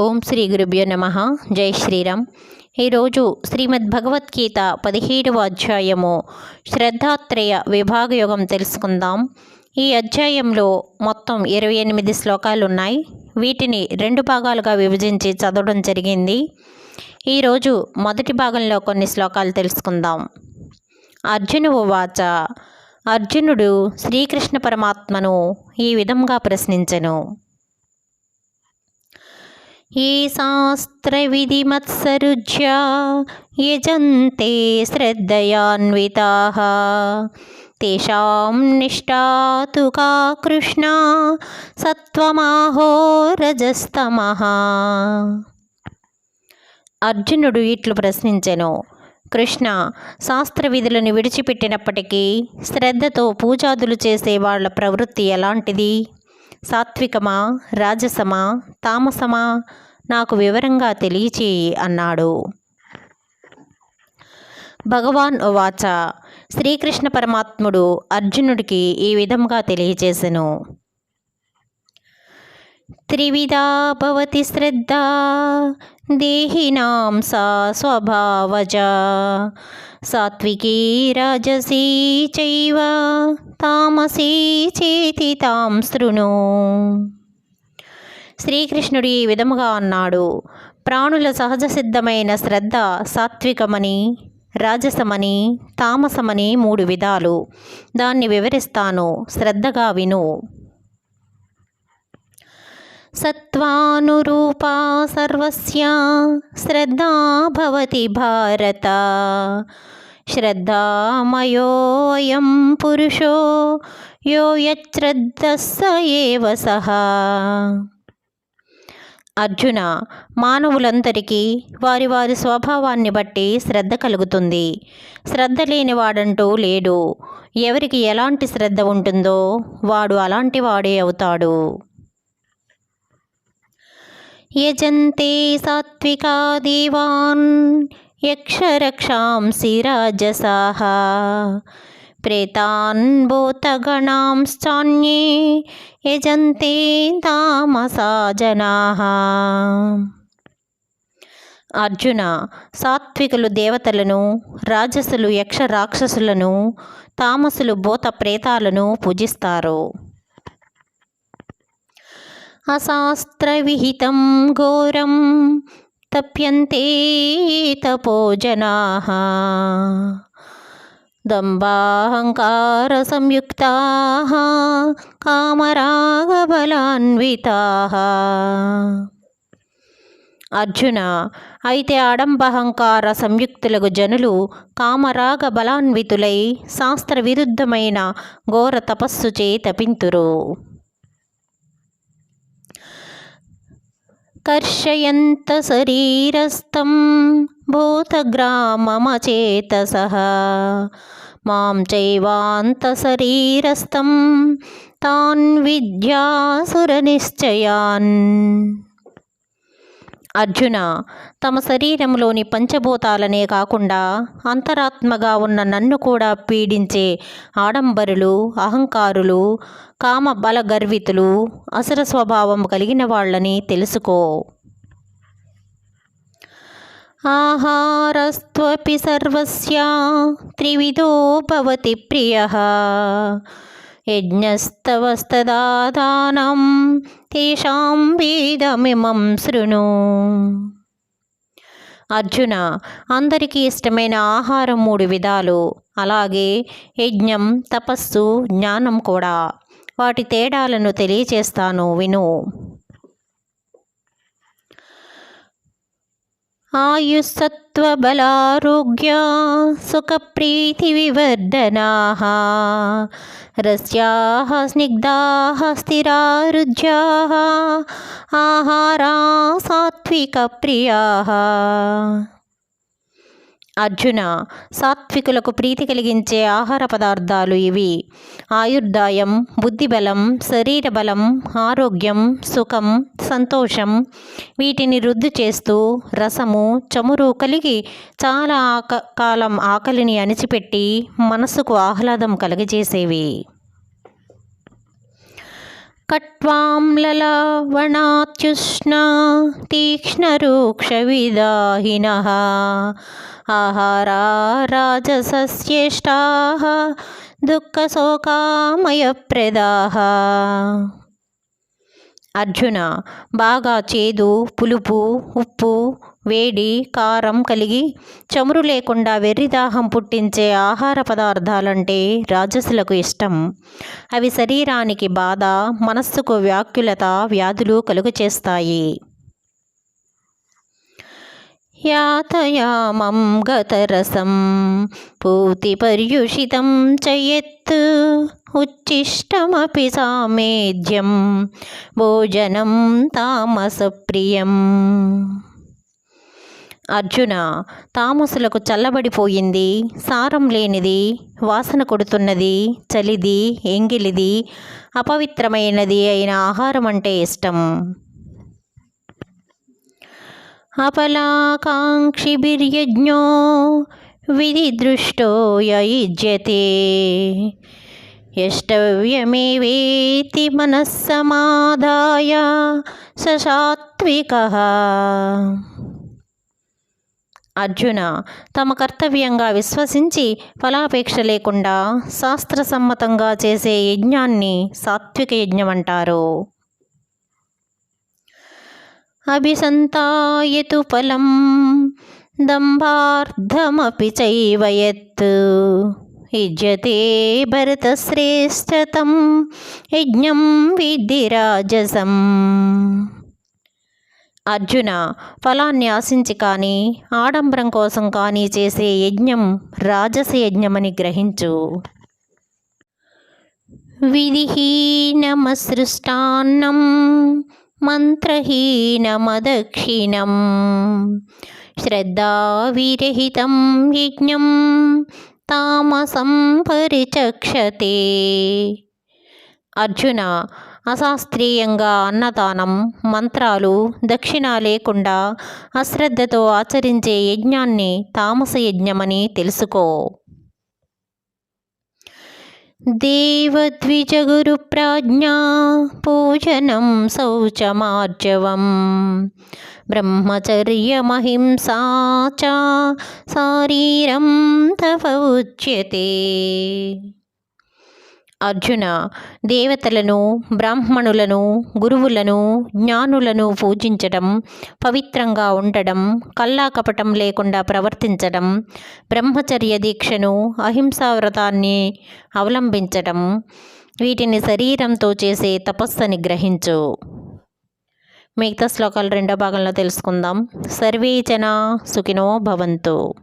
ఓం శ్రీ గురుభ్యో నమ. జై శ్రీరామ్. ఈరోజు శ్రీమద్ భగవద్గీత పదిహేడవ అధ్యాయము శ్రద్ధాత్రయ విభాగ యోగం తెలుసుకుందాం. ఈ అధ్యాయంలో మొత్తం ఇరవై ఎనిమిది శ్లోకాలు ఉన్నాయి వీటిని రెండు భాగాలుగా విభజించి చదవడం జరిగింది. ఈరోజు మొదటి భాగంలో కొన్ని శ్లోకాలు తెలుసుకుందాం. అర్జును వాచ అర్జునుడు శ్రీకృష్ణ పరమాత్మను ఈ విధంగా ప్రశ్నించెను. शास्त्रविधिमत्सरुज्या यजन्ते श्रद्धयान्विताः तेषां निष्ठा तु का कृष्णा సత్వమాహో రజస్తమః అర్జునుడు ఇట్లు ప్రశ్నించెను కృష్ణ శాస్త్ర విధులను విడిచిపెట్టినప్పటికీ శ్రద్ధతో పూజాదులు చేసే వాళ్ళ ప్రవృత్తి ఎలాంటిది సాత్వికమా? రాజసమా? తామసమా? నాకు వివరంగా తెలియచేయి అన్నాడు. భగవాన్ వాచ శ్రీకృష్ణ పరమాత్ముడు అర్జునుడికి ఈ విధంగా తెలియచేసెను. త్రివిధా భవతి శ్రద్ధ దేహినాం సా స్వభావజ సాత్వికీ రాజసీ చైవ తామసీ చేతి తాం శృణు. శ్రీకృష్ణుడు ఈ విధముగా అన్నాడు ప్రాణుల సహజ సిద్ధమైన శ్రద్ధ సాత్వికమని రాజసమని తామసమని మూడు విధాలు. దాన్ని వివరిస్తాను శ్రద్ధగా విను. సత్వానురూపా సర్వస్యా శ్రద్ధా భవతి భారత శ్రద్ధామయోయం పురుషో యో యశ్రద్ధ స ఏవ అర్జున మానవులందరికీ వారి వారి స్వభావాన్ని బట్టి శ్రద్ధ కలుగుతుంది. శ్రద్ధ లేనివాడంటూ లేడు. ఎవరికి ఎలాంటి శ్రద్ధ ఉంటుందో వాడు అలాంటి వాడే అవుతాడు. యజంతే సాత్వికా దేవాన్ యక్షరక్షాంసి రాజసాः ప్రేతాన్ భూతగణాంశ్చాన్యే యజంతే తామసా జనాः. అర్జున సాత్వికులు దేవతలను రాజసులు యక్ష రాక్షసులను తామసులు భూత ప్రేతాలను పూజిస్తారు. అశాస్త్రవిహితం ఘోరం తప్యంతే తపోజనా. దంబాహంకార సంయుక్తాः కామరాగబలాన్వితాः. అర్జున అయితే ఆడంబహంకార సంయుక్తులకు జనులు కామరాగ బలాన్వితులై శాస్త్ర విరుద్ధమైన ఘోర తపస్సు చే తపింతురు కర్షయంత శరీరస్థం భూతగ్రామమచేతసः. మాం చైవాంత శరీరస్థం తాన్ విద్యాసురనిశ్చయాన్. అర్జున తమ శరీరంలోని పంచభూతాలనే కాకుండా అంతరాత్మగా ఉన్న నన్ను కూడా పీడించే ఆడంబరులు అహంకారులు కామ బల గర్వితులు అసుర స్వభావం కలిగిన వాళ్ళని తెలుసుకో. ఆహారస్త్వపి సర్వస్య త్రివిధో భవతి ప్రియ. యజ్ఞస్తవస్తదానం తేషాం వేదమిమం శృణు అర్జున అందరికీ ఇష్టమైన ఆహారం మూడు విధాలు. అలాగే యజ్ఞం తపస్సు జ్ఞానం కూడా. వాటి తేడాలను తెలియచేస్తాను విను. ఆయుస్సత్వబలారోగ్య సుఖప్రీతివివర్ధనాः రస్యాः స్నిగ్ధాः స్థిరారుజ్యాः ఆహారా సాత్వికప్రియాः అర్జున సాత్వికులకు ప్రీతి కలిగించే ఆహార పదార్థాలు ఇవి. ఆయుర్దాయం బుద్ధిబలం శరీర బలం ఆరోగ్యం సుఖం సంతోషం. వీటిని రుద్దు చేస్తూ రసము చమురు కలిగి చాలా ఆక కాలం ఆకలిని అణిచిపెట్టి మనసుకు ఆహ్లాదం కలిగజేసేవి. కట్వాంలలవణాత్యుష్ణ తీక్ష్ణరూక్షవిదాహినः ఆహారా రాజసస్యేష్టాः దుఃఖశోకామయప్రదాः అర్జున బాగా చేదు పులుపు ఉప్పు వేడి కారం కలిగి చమురు లేకుండా వెర్రిదాహం పుట్టించే ఆహార పదార్థాలంటే రాజసులకు ఇష్టం. అవి శరీరానికి బాధ మనస్సుకు వ్యాకులత వ్యాధులు కలుగు చేస్తాయి యాతయామం గతరసం పూతి పర్యుషితం చయత్ ఉచ్చిష్టమపి సామేద్యం భోజనం తామసప్రియం. అర్జున తామసులకు చల్లబడిపోయింది. సారం లేనిది వాసన కొడుతున్నది చలిది ఎంగిలిది అపవిత్రమైనది అయిన ఆహారం అంటే ఇష్టం. అపలాకాంక్షిభిర్యజ్ఞో విధిదృష్టో యయుజ్యతే. యష్టవ్యమేవేతి మనస్సమాదాయ ససాత్విక అర్జున తమ కర్తవ్యంగా విశ్వసించి ఫలాపేక్ష లేకుండా శాస్త్రసమ్మతంగా చేసే యజ్ఞాన్ని సాత్విక యజ్ఞం అంటారు అభిసంతాయతు ఫలం దంభార్థమపి చైవయత్ యత్. భరతశ్రేష్టతం యజ్ఞం విద్ధి రాజసం. అర్జున ఫలాన్ని ఆశించి కానీ ఆడంబరం కోసం కానీ చేసే యజ్ఞం రాజస యజ్ఞమని గ్రహించు. విధిహీనమసృష్టాన్నం మంత్రహీనమదక్షిణం శ్రద్ధావిరహితం యజ్ఞం తామసం పరిచక్షతే. అర్జున అశాస్త్రీయంగా అన్నదానం మంత్రాలు దక్షిణ లేకుండా అశ్రద్ధతో ఆచరించే యజ్ఞాన్ని తామస యజ్ఞమని తెలుసుకో. దేవద్విజగురు ప్రాజ్ఞా పూజనం శౌచమార్జవం. బ్రహ్మచర్యమహింసా చ శారీరం తవ ఉచ్యతే. అర్జున దేవతలను బ్రాహ్మణులను గురువులను జ్ఞానులను పూజించడం పవిత్రంగా ఉండడం కల్లాకపటం లేకుండా ప్రవర్తించడం బ్రహ్మచర్య దీక్షను అహింసా వ్రతాన్ని అవలంబించడం వీటిని శరీరంతో చేసే తపస్సని గ్రహించు. మిగతా శ్లోకాలు రెండో భాగంలో తెలుసుకుందాం. సర్వే జన సుఖినో భవంతు.